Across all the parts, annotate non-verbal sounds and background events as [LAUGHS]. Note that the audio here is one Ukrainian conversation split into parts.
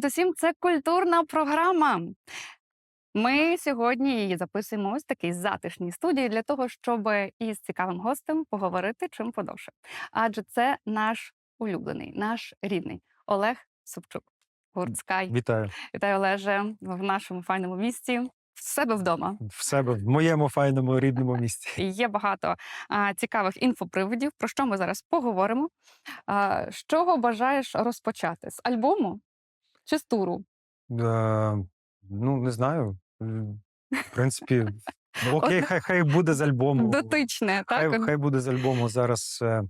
Привіт усім! Це культурна програма. Ми сьогодні її записуємо ось такій затишній студії для того, щоб із цікавим гостем поговорити чим подовше. Адже це наш улюблений, наш рідний Олег Собчук. Гурт Скай. Вітаю Вітаю, Олеже, в нашому файному місті. В себе вдома. в себе в моєму файному рідному місті. І [LAUGHS] Є багато а, цікавих інфоприводів, про що ми зараз поговоримо. А, з чого бажаєш розпочати? З альбому чи з туру? Е, ну, не знаю. В принципі, [LAUGHS] ну, окей, хай, хай буде з альбому. Дотичне, так? Хай, хай буде з альбому. Зараз е,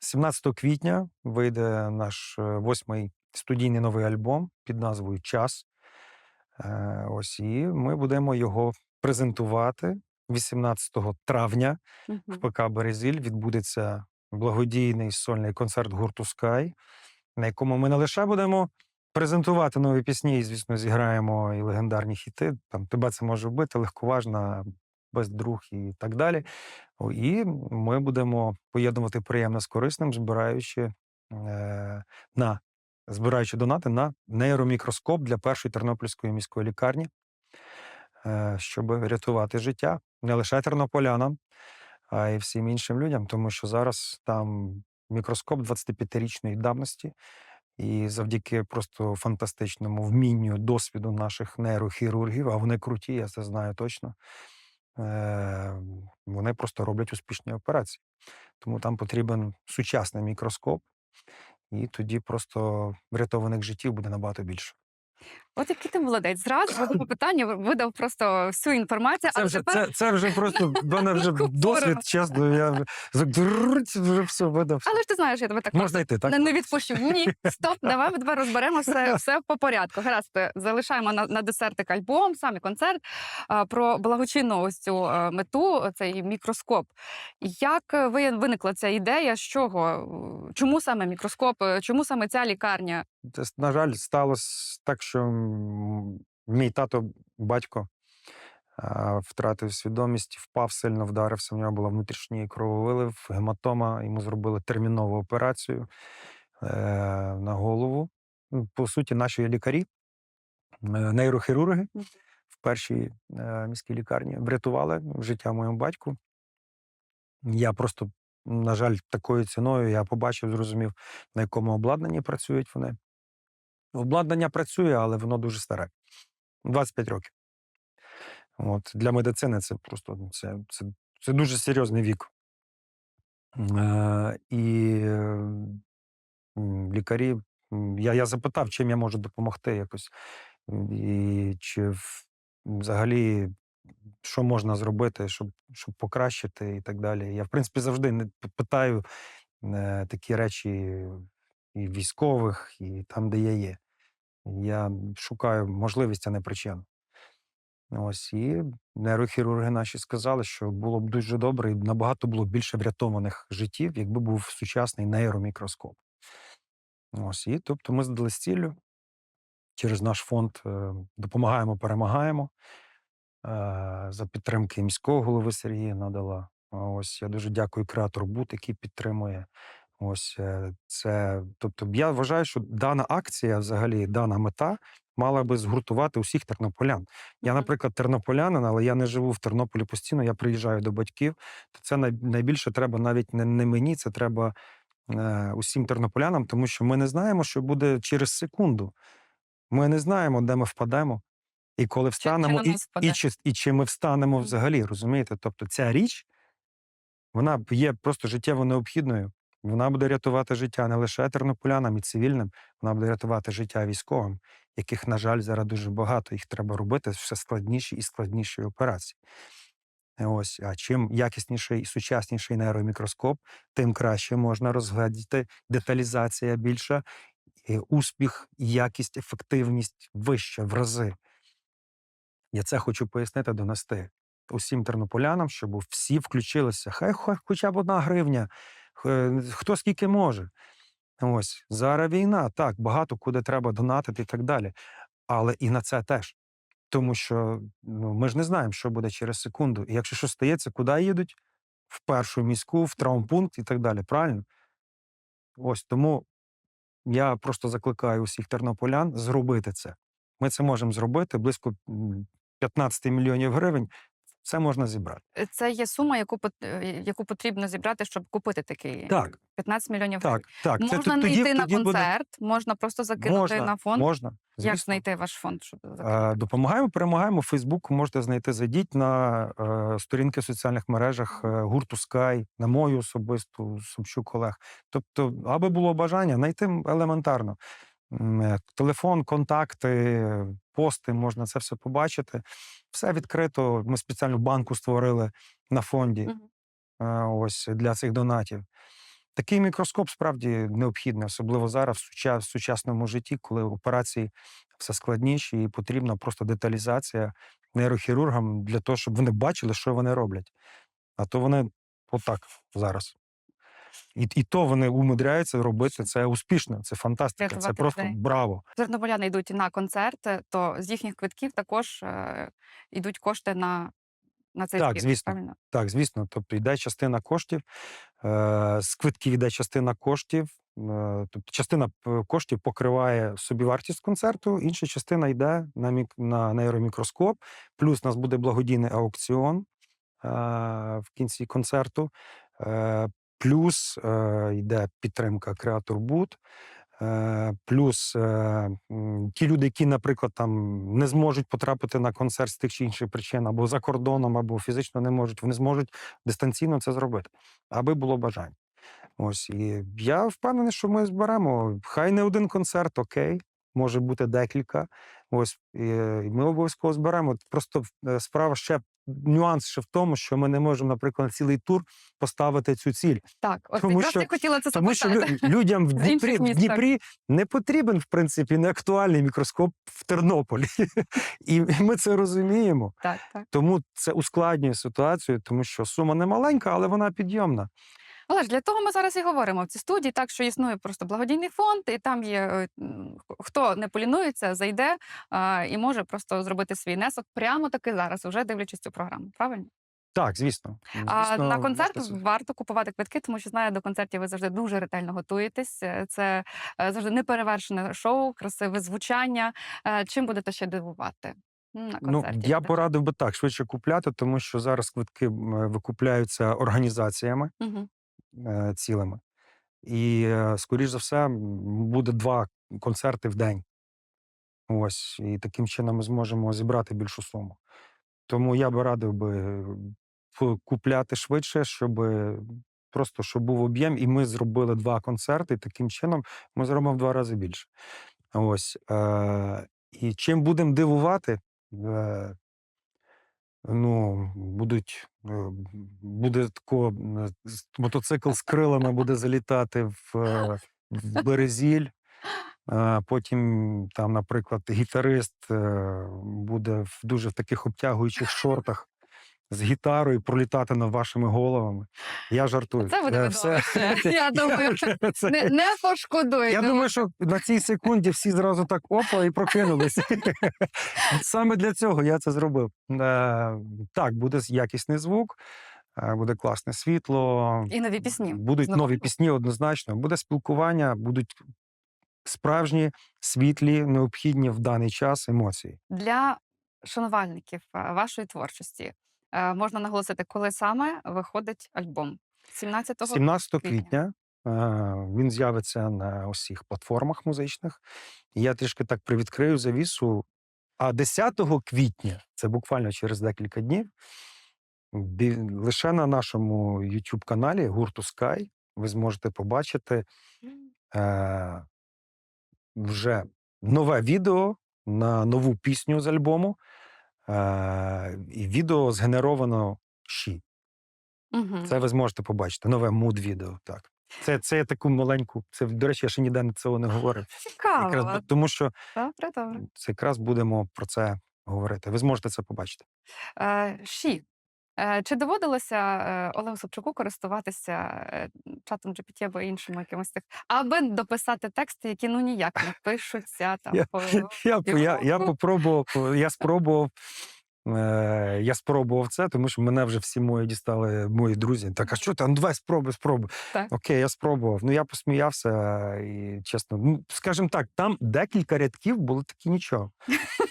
17 квітня вийде наш е, восьмий студійний новий альбом під назвою Час. Е, Ось і ми будемо його презентувати 18 травня. В ПК Березіль відбудеться благодійний сольний концерт гурту Sky, на якому ми не лише будемо презентувати нові пісні, і, звісно, зіграємо і легендарні хіти. Там тебе це може вбити, легковажна, без друг і так далі. І ми будемо поєднувати приємне з корисним, збираючи е, на збираючи донати на нейромікроскоп для першої тернопільської міської лікарні, е, щоб рятувати життя не лише тернополянам, а й всім іншим людям, тому що зараз там мікроскоп 25-річної давності, і завдяки просто фантастичному вмінню, досвіду наших нейрохірургів, а вони круті, я це знаю точно. е, Вони просто роблять успішні операції. Тому там потрібен сучасний мікроскоп, і тоді просто врятованих життів буде набагато більше. От який ти молодець. Зразу одному питанні видав просто всю інформацію, Це а вже, тепер це, це вже просто [LAUGHS] мене вже досвід, чесно. Я вже- вже все видав. Але ж ти знаєш, я тебе так Можна йти, так? не, не відпущу. Ні, стоп, давай ми тепер розберемо все, [LAUGHS] все по порядку. Гаразд, е, залишаємо на, на десертик альбом, саме концерт про благочинну ось цю е, мету, цей мікроскоп. Як е, ви- виникла ця ідея? З чого? Чому саме мікроскоп? Чому саме ця лікарня? На жаль, сталося так, що мій тато, батько, втратив свідомість, впав сильно, вдарився. В нього була внутрішній крововилив, гематома. Йому зробили термінову операцію е, на голову. Ну, По суті, наші лікарі, е, нейрохірурги в першій е, міській лікарні врятували життя моєму батьку. Я просто, на жаль, такою ціною я побачив, зрозумів, на якому обладнанні працюють вони. Обладнання працює, але воно дуже старе. 25 років. От, для медицини це просто ну, це, це, це дуже серйозний вік. Е, і лікарі, я, я запитав, чим я можу допомогти якось. І чи взагалі що можна зробити, щоб, щоб покращити і так далі. Я, в принципі, завжди не питаю е, такі речі і військових, і там, де я є. Я шукаю можливість, а не причину. Ось і нейрохірурги наші сказали, що було б дуже добре і набагато було більше врятованих життів, якби був сучасний нейромікроскоп. Ось і тобто ми здали з ціллю. Через наш фонд е, допомагаємо, перемагаємо. Е, за підтримки міського голови Сергія надала. Ось я дуже дякую креатору Бут, який підтримує. Ось е, це. Тобто, я вважаю, що дана акція, взагалі, дана мета мала би згуртувати усіх тернополян. Я, наприклад, тернополянин, але я не живу в Тернополі постійно, я приїжджаю до батьків. То це найбільше треба навіть не, не мені, це треба е, усім тернополянам, тому що ми не знаємо, що буде через секунду. Ми не знаємо, де ми впадемо. І коли встанемо, на і, і, чи, і чи ми встанемо взагалі, розумієте? Тобто ця річ, вона є просто життєво необхідною. Вона буде рятувати життя не лише тернополянам і цивільним, вона буде рятувати життя військовим, яких, на жаль, зараз дуже багато. Їх треба робити все складніші і складніші операції. Ось, а чим якісніший і сучасніший нейромікроскоп, тим краще можна розглядіти деталізація більша, успіх, якість, ефективність вища в рази. Я це хочу пояснити, донести усім тернополянам, щоб всі включилися. Хай хоча б одна гривня, хто скільки може. Ось зараз війна, так, багато куди треба донатити і так далі. Але і на це теж. Тому що ну, ми ж не знаємо, що буде через секунду. І якщо щось стається, куди їдуть? В першу міську, в травмпункт і так далі. Правильно? Ось тому я просто закликаю усіх тернополян зробити це. Ми це можемо зробити близько 15 мільйонів гривень. Це можна зібрати. Е, Це є сума, яку е, яку потрібно зібрати, щоб купити такий Так. 15 мільйонів гривень. Так, так. Можна т- не йти на тоді буде- концерт, можна просто закинути Можна, на фонд. Можна. Як знайти ваш фонд? Щоб Е, закинути? Допомагаємо, перемагаємо. Фейсбук можете знайти. Зайдіть на е, сторінки в соціальних мережах е, гурту Sky, на мою особисту Собчук Олег. Тобто, аби було бажання, знайти елементарно. Телефон, контакти, пости, можна це все побачити. Все відкрито. Ми спеціальну банку створили на фонді. Е, ось для цих донатів. Такий мікроскоп справді необхідний, особливо зараз в сучасному житті, коли операції все складніші і потрібна просто деталізація нейрохірургам для того, щоб вони бачили, що вони роблять. А то вони отак зараз. І, і то вони умудряються робити це успішно. Це фантастика. Це Рятувати просто людей. браво. Тернополяни йдуть на концерти, то з їхніх квитків також е, йдуть кошти на, на цей Так, збір, звісно. правильно? Так, звісно. Тобто йде частина коштів, е, з квитків йде частина коштів. е, Тобто частина коштів покриває собівартість концерту, інша частина йде на, мік, на нейромікроскоп. Плюс у нас буде благодійний аукціон е, в кінці концерту. Плюс е, йде підтримка креаторбуд, Е, Плюс е, ті люди, які, наприклад, там не зможуть потрапити на концерт з тих чи інших причин, або за кордоном, або фізично не можуть, вони зможуть дистанційно це зробити, аби було бажання. Ось і я впевнений, що ми зберемо. Хай не один концерт, окей, може бути декілька. Ось і ми обов'язково зберемо. Просто е, справа ще нюанс ще в тому, що ми не можемо, наприклад, цілий тур поставити цю ціль. Так, от Тому що- я хотіла це Тому що лю- людям в [LAUGHS] Дніпрі, в. Дніпрі не потрібен, в принципі, неактуальний мікроскоп в Тернополі. [LAUGHS] І ми це розуміємо. Так, так. Тому це ускладнює ситуацію, тому що сума не маленька, але вона підйомна. Але ж для того ми зараз і говоримо в цій студії, так що існує просто благодійний фонд, і там є е, хто не полінується, зайде а, і може просто зробити свій внесок прямо таки зараз, уже дивлячись цю програму. Правильно? Так, звісно. А на концерт це- варто купувати квитки, тому що знаю, до концертів ви завжди дуже ретельно готуєтесь. Е, Це е, завжди неперевершене шоу, красиве звучання. Чим будете ще дивувати? На Ну, я порадив би так швидше купляти, тому що зараз квитки викупляються організаціями Мгм. Е, цілими. І, е, скоріш за все, буде два концерти в день. Ось, і таким чином ми зможемо зібрати більшу суму. Тому я би радив би е, купляти швидше, щоб просто щоб був об'єм, і ми зробили два концерти. І таким чином ми зробимо в два рази більше. Ось. І чим будемо дивувати? Ну, будуть, е, буде тако, мотоцикл з крилами буде залітати в, е, в Березіль. Е, Потім там, наприклад, гітарист е, буде в дуже в таких обтягуючих шортах з гітарою пролітати над вашими головами. Я жартую. Це буде Е, все- [LAUGHS] [LAUGHS] Я думаю, [LAUGHS] Це- не, не пошкодуєте. я думаю, що на цій секунді всі зразу так опа і прокинулися. Саме для цього я це зробив. Е, Так, буде якісний звук, е, буде класне світло. І нові пісні. Будуть Знову. нові пісні однозначно. Буде спілкування, будуть справжні, світлі, необхідні в даний час емоції. Для шанувальників вашої творчості е, можна наголосити, коли саме виходить альбом. 17-го? 17 квітня. квітня е, він з'явиться на усіх платформах музичних. І Я трішки так привідкрию завісу. А 10 квітня, це буквально через декілька днів, бі- лише на нашому youtube каналі гурту Sky ви зможете побачити е, вже нове відео на нову пісню з альбому. Е, і відео згенеровано ші. Угу. Це ви зможете побачити. Нове муд відео. Так. Це, це я таку маленьку. Це, до речі, я ще ніде цього не говорив. Цікаво. Якраз, тому що Добре, добре. це якраз будемо про це говорити. Ви зможете це побачити. Е, Ші. Е, Чи доводилося е, Олегу Собчуку користуватися е, чатом GPT або іншими якимось тих, аби дописати тексти, які ну ніяк не пишуться там Я- по [LAUGHS] Я, я, я попробував, [LAUGHS] я спробував я спробував це, тому що мене вже всі мої дістали мої друзі. Так, а що ти? Ну давай спробуй, спробуй. Так. Окей, я спробував. Ну я посміявся і чесно, ну скажімо так, там декілька рядків було такі нічого. [LAUGHS]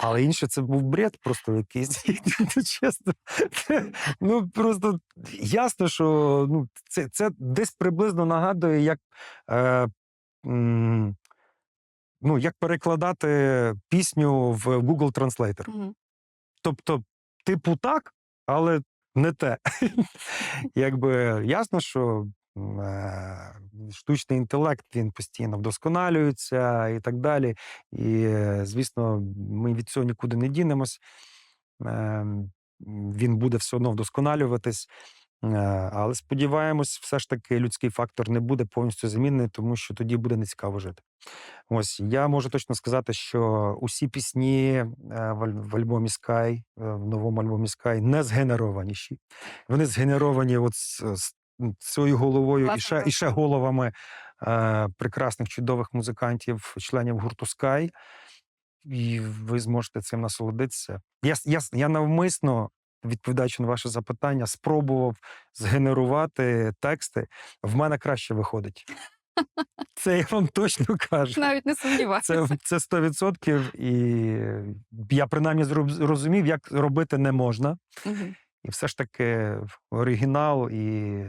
Але інше це був бред просто якийсь. [LAUGHS] Чесно. Ну просто ясно, що ну, це, це десь приблизно нагадує, як, е, м, ну, як перекладати пісню в Google Translator. Мгм. Тобто, типу, так, але не те. [LAUGHS] Якби ясно, що штучний інтелект він постійно вдосконалюється і так далі. І, звісно, ми від цього нікуди не дінемось. Ем, Він буде все одно вдосконалюватись. Е, Але сподіваємось, все ж таки людський фактор не буде повністю замінений, тому що тоді буде нецікаво жити. Ось я можу точно сказати, що усі пісні е, в альбомі Sky, е, в новому альбомі Sky не згенерованіші. Вони згенеровані от з цією головою і ще, і ще головами е, прекрасних чудових музикантів, членів гурту Sky. І ви зможете цим насолодитися. Я, я, я навмисно, відповідаючи на ваше запитання, спробував згенерувати тексти. В мене краще виходить. Це я вам точно [LAUGHS] кажу. Навіть не сумніваюся. Це, це 100%. І я принаймні зрозумів, як робити не можна. Мгм. І все ж таки оригінал і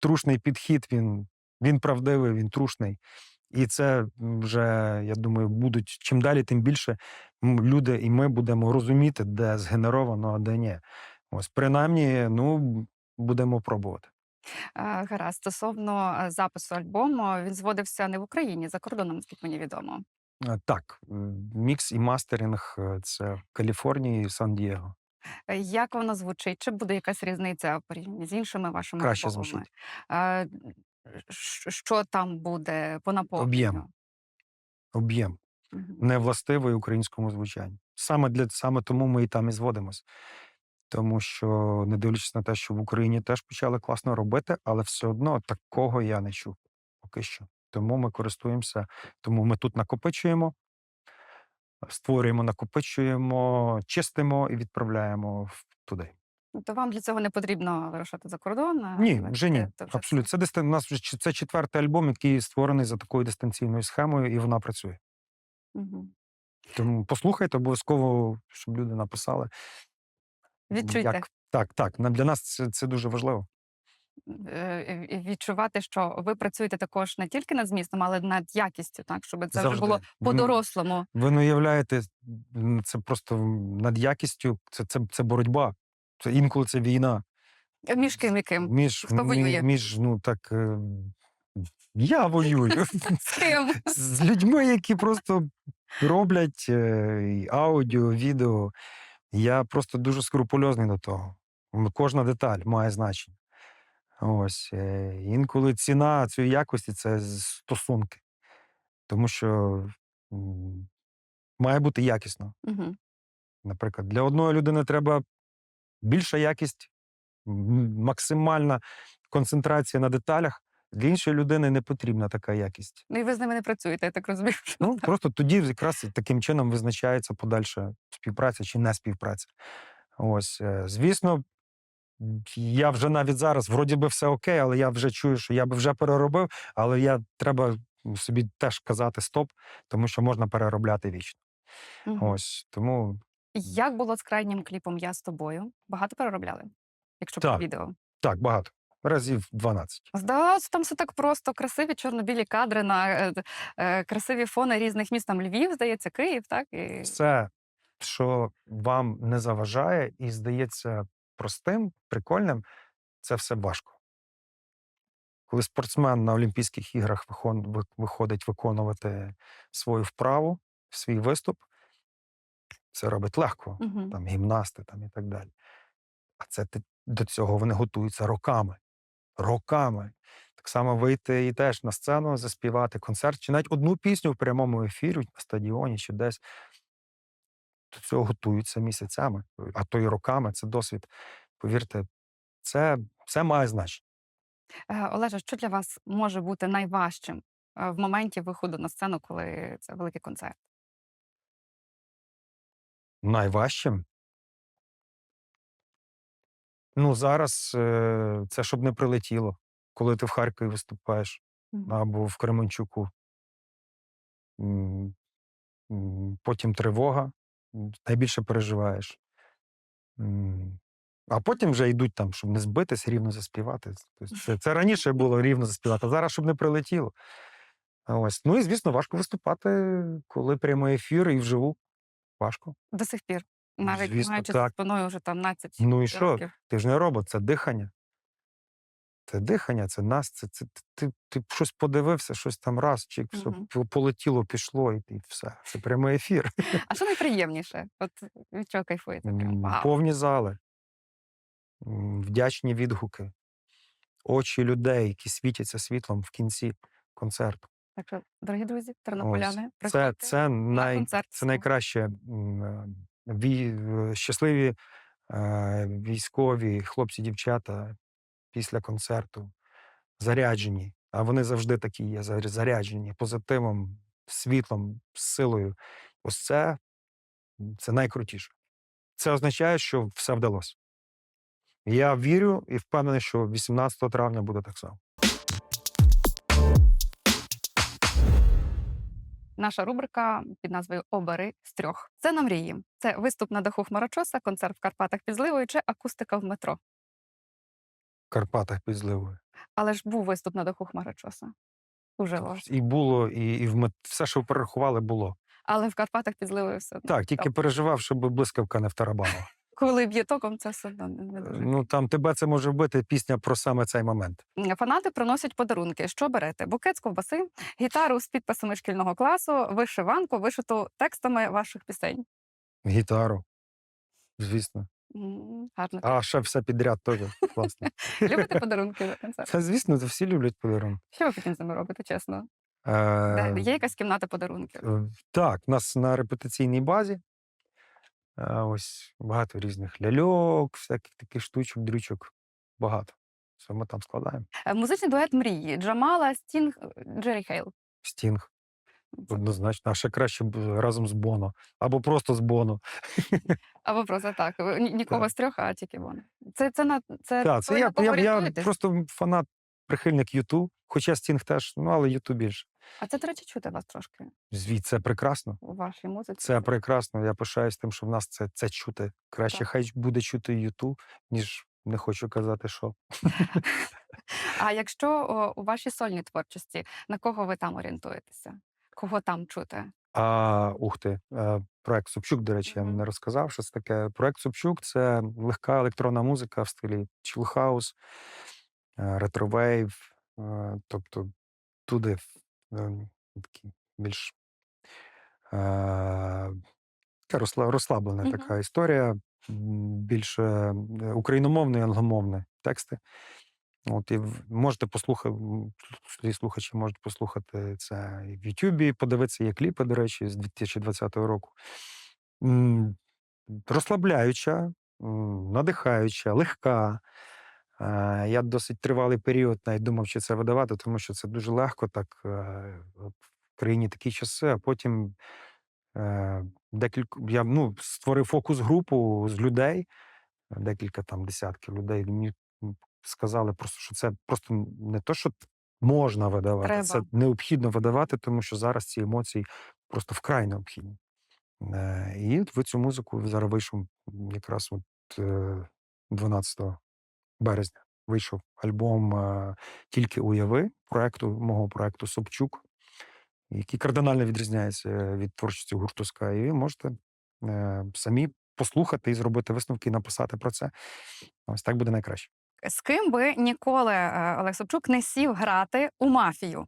трушний підхід, він, він правдивий, він трушний. І це вже, я думаю, будуть чим далі, тим більше люди і ми будемо розуміти, де згенеровано, а де ні. Ось, принаймні, ну, будемо пробувати. Гаразд, стосовно запису альбому, він зводився не в Україні, за кордоном, наскільки мені відомо. Так, мікс і мастеринг е, це в Каліфорнії і Сан-Дієго. Е, Як воно звучить? Чи буде якась різниця в порівнянні з іншими вашими Краще альбомами? звучить. Що там буде по наповненню? Об'єм. Мгм. не властивий українському звучанню. Саме для саме тому ми і там і зводимось. Тому що, не дивлячись на те, що в Україні теж почали класно робити, але все одно такого я не чув поки що. Тому ми користуємося, тому ми тут накопичуємо, створюємо, накопичуємо, чистимо і відправляємо туди. Ну, То вам для цього не потрібно вирушати за кордон? Ні, вже ні. це- Абсолютно. Це дистан... у нас вже це четвертий альбом, який створений за такою дистанційною схемою, і вона працює. Мгм. Тому послухайте обов'язково, щоб люди написали. Відчуйте. Як... Так, так. Для нас це, це дуже важливо. Е, відчувати, що ви працюєте також не тільки над змістом, але над якістю, так щоб це вже було по-дорослому. Ви не уявляєте, це просто над якістю, це, це, це боротьба. Це інколи це війна. Між ким і ким? Між, Хто воює? між ну так. е, Я воюю [LAUGHS] З ким? [LAUGHS] з людьми, які просто роблять е, аудіо, відео. Я просто дуже скрупульозний до того. Кожна деталь має значення. Ось е, інколи ціна цієї якості це стосунки, тому що має бути якісно. Мгм. Наприклад, для одної людини треба більша якість, максимальна концентрація на деталях. Для іншої людини не потрібна така якість. Ну і ви з ними не працюєте, я так розумію. [LAUGHS] Ну просто тоді якраз таким чином визначається подальша співпраця чи не співпраця. Ось, е, звісно, я вже навіть зараз, вроді би, все окей, але я вже чую, що я би вже переробив, але я треба собі теж казати стоп, тому що можна переробляти вічно. Мгм. Ось тому Як було з крайнім кліпом Я з тобою? Багато переробляли? Якщо про відео. так багато. Разів 12. Здавалося, там все так просто, красиві чорно-білі кадри на е, е, красиві фони різних міст. Там Львів, здається, Київ, так? І... Все, що вам не заважає і здається простим, прикольним, це все важко. Коли спортсмен на Олімпійських іграх виходить виконувати свою вправу, свій виступ, це робить легко, Мгм. там гімнасти там, і так далі. А це до цього вони готуються роками. Роками. Так само вийти і теж на сцену, заспівати концерт, чи навіть одну пісню в прямому ефірі на стадіоні чи десь. До цього готуються місяцями, а то й роками. Це досвід. Повірте, це, це має значення. Е, Олеже, що для вас може бути найважчим е, в моменті виходу на сцену, коли це великий концерт? Найважчим? Ну, зараз е, це щоб не прилетіло, коли ти в Харкові виступаєш або в Кременчуку. Потім тривога, найбільше переживаєш. А потім вже йдуть там, щоб не збитись, рівно заспівати. Тобто це, це раніше було рівно заспівати, а зараз щоб не прилетіло. Ось. Ну і звісно, важко виступати, коли прямий ефір і вживу. Важко. До сих пір. Навіть Звісно, маючи за так. спиною вже там 12 Ну і що? років. Ти ж не робот, це дихання. Це дихання, це нас, це, це ти, ти щось подивився, щось там раз, чик, все по- полетіло, пішло, і, і все. Це прямий ефір. А що [LAUGHS] найприємніше? От від чого кайфуєте? Вау. Повні зали, вдячні відгуки, очі людей, які світяться світлом в кінці концерту. Так що, дорогі друзі, Ось. тернополяни, Це, це, на най, концерт. це найкраще. е, ві- е, щасливі е, військові, хлопці, дівчата після концерту заряджені. А вони завжди такі є заряджені позитивом, світлом, силою. Ось це, це найкрутіше. Це означає, що все вдалося. Я вірю і впевнений, що 18 травня буде так само. Наша рубрика під назвою Обери з трьох. Це на мрії. Це виступ на даху Хмарочоса, концерт в Карпатах під зливою чи акустика в метро. Карпатах під зливою. Але ж був виступ на даху Хмарочоса. Уже ваш. І було, і, і в мет... все, що перерахували, було. Але в Карпатах під зливою все. Так, тільки переживав, щоб блискавка не втарабанила. [LAUGHS] Коли б'є током, це все одно не не дуже. Ну там тебе це може вбити пісня про саме цей момент. Фанати приносять подарунки. Що берете? Букет з ковбаси, гітару з підписами шкільного класу, вишиванку, вишиту текстами ваших пісень. Гітару, звісно. М, Гарно. А ще все підряд теж класно. Любите [LAUGHS] подарунки на концерт? Це звісно, це всі люблять подарунки. Що ви потім з ними робите, чесно? Е, Є якась кімната подарунків? е, Так, у нас на репетиційній базі. е, Ось багато різних ляльок, всяких таких штучок, дрючок. Багато. Все ми там складаємо. Е, Музичний дует мрії Джамала, Стінг, Джері Хейл. Стінг, однозначно. А ще краще б разом з Боно. Або просто з Боно. Або просто так. ні- [LAUGHS] Нікого Так. з трьох, а тільки вон. Це, це на це, Так, це я, кого я, я орієнтуєтесь? просто фанат, прихильник Юту, хоча Стінг теж, ну але Юту більше. А це, до речі, чути вас трошки Звідси це прекрасно. у вашій музиці. Це прекрасно. Я пишаюсь тим, що в нас це, це чути. Краще Так. хай буде чути Юту, ніж не хочу казати, що. [LAUGHS] [LAUGHS] А якщо о, у вашій сольній творчості, на кого ви там орієнтуєтеся? Кого там чути? А, ух ти, е, проект Собчук, до речі, я не розказав, що це таке. Проект Собчук це легка електронна музика в стилі чілхаус, ретровейв, е, тобто туди такі більш е, така розсла- розслаблена така історія, більше е, україномовні, англомовні тексти. От і можете послухати, слухачі, можуть послухати це в Ютубі, подивитися є кліпи, до речі, з 2020 року. Розслабляюча, надихаюча, легка. Я досить тривалий період навіть думав, чи це видавати, тому що це дуже легко так е, в країні такі часи, а потім е, декілька я ну, створив фокус-групу з людей, декілька там десятків людей. Сказали просто, що це просто не то, що можна видавати, це необхідно видавати, тому що зараз ці емоції просто вкрай необхідні. Е, І от в цю музику зараз вийшов якраз от е, 12 березня. Вийшов альбом е, Тільки уяви проекту мого проекту Собчук, який кардинально відрізняється від творчості гурту Sky. І ви можете е, самі послухати і зробити висновки і написати про це. Ось так буде найкраще. З ким би ніколи е, Олег Собчук не сів грати у мафію?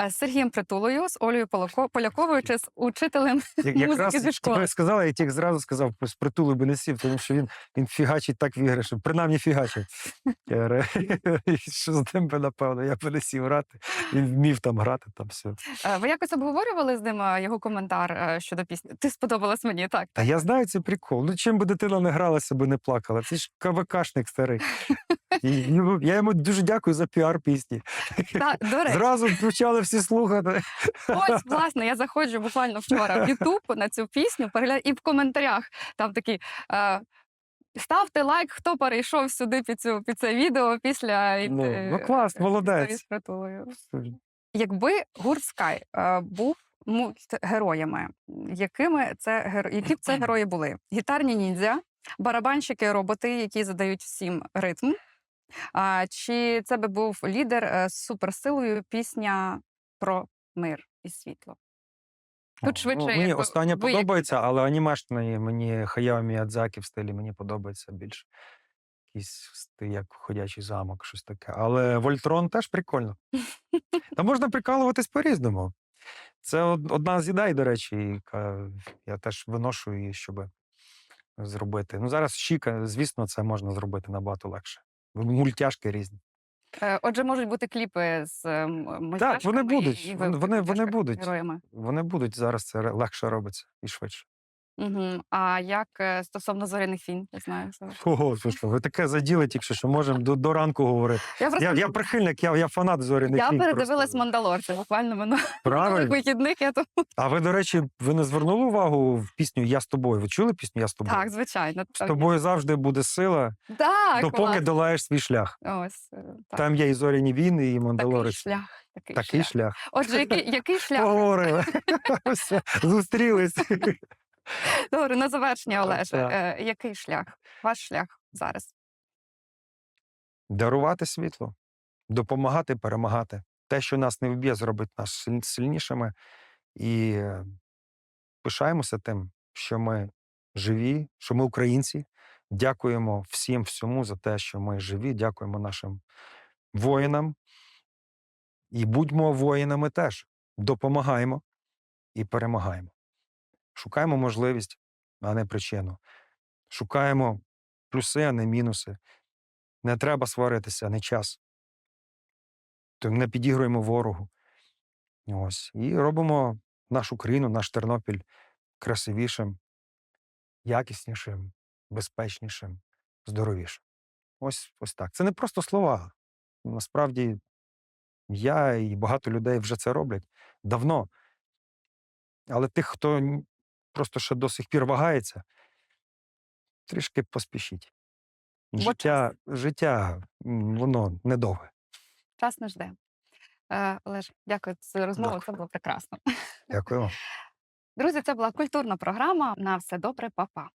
Е, З Сергієм Притулою, з Олею Поляко- Поляковою чи з учителем Я- [LAUGHS] музики Якраз зі школи? ви сказали, я тільки зразу сказав, з притулу би не сів, тому що він, він фігачить так в ігри, що принаймні фігачить. [LAUGHS] Я [LAUGHS] Що з ним би, напевно, я би не сів грати. Він вмів там грати, там все. Е, Ви якось обговорювали з ним е, його коментар щодо пісні? Ти сподобалась мені, так? Та я знаю цей прикол. Ну чим би дитина не гралася, би не плакала. Це ж КВКшник старий. І, ну, я йому дуже дякую за піар пісні. Зразу почали всі слухати. ось [LAUGHS] власне, я заходжу буквально вчора в Ютуб на цю пісню, перегляд, і в коментарях там такі. Е, Ставте лайк, хто перейшов сюди під цю під це відео після Ну, е, ну, клас, молодець. Якби гурт Sky е, був мультгероями, якими це геро... які б це [CLEARS THROAT] герої були? Гітарні ніндзя, барабанщики, роботи, які задають всім ритм. А, чи це би був лідер е, з суперсилою пісня про мир і світло? Тут швидше, Ну, мені якби останнє ви як- подобається, але анімешний мені Хаяо Міядзакі в стилі мені подобається більше. Якийсь як ходячий замок, щось таке. Але Вольтрон теж прикольно. Та [LAUGHS] можна прикалуватись по-різному. Це одна з ідей, до речі, яка я теж виношу її, щоб зробити. Ну, зараз Щіка, звісно, це можна зробити набагато легше. Мультяшки різні. Е, Отже, можуть бути кліпи з е, Так, вони будуть, і вони- вони- вони будуть. героями. Вони будуть зараз це легше робиться і швидше. Угу. А як е, стосовно зоряних фільм, я знаю. що- Ого, [LAUGHS] слушай, ви таке заділи тільки що, що можемо до, до ранку говорити. Я просто Я, я прихильник, я, я фанат зоряних я передивилась просто. Мандалорця буквально [LAUGHS] минулих Правильно. вихідних. Я тому А ви, до речі, ви не звернули увагу в пісню Я з тобою? Ви чули пісню Я з тобою? так, звичайно. З тобою завжди буде сила, Так, допоки клас. долаєш свій шлях. Ось е, так. Там є і зоряні війни, і такий Мандалорець. шлях. Такий, Такий шлях. шлях. Отже, який, який шлях? Поговорили. [LAUGHS] Все, Зустрілись. [LAUGHS] Добре, на завершення, Олеже. Е, який шлях? Ваш шлях зараз? Дарувати світло, допомагати перемагати. Те, що нас не вб'є, зробить нас сильнішими. І е, пишаємося тим, що ми живі, що ми українці. Дякуємо всім всьому за те, що ми живі. Дякуємо нашим воїнам. І будьмо воїнами теж. Допомагаємо і перемагаємо. Шукаємо можливість, а не причину. Шукаємо плюси, а не мінуси. Не треба сваритися, не час. То не підігруємо ворогу. Ось. І робимо нашу країну, наш Тернопіль красивішим, якіснішим, безпечнішим, здоровішим. Ось, ось так. Це не просто слова. Насправді, я і багато людей вже це роблять давно. Але тих, хто просто ще до сих пір вагається, трішки поспішіть. Життя, життя воно недовге. Час не жде. Олеж, дякую за розмову. Дякую. Це було прекрасно. Дякую. [LAUGHS] Друзі, це була культурна програма. На все добре, па-па.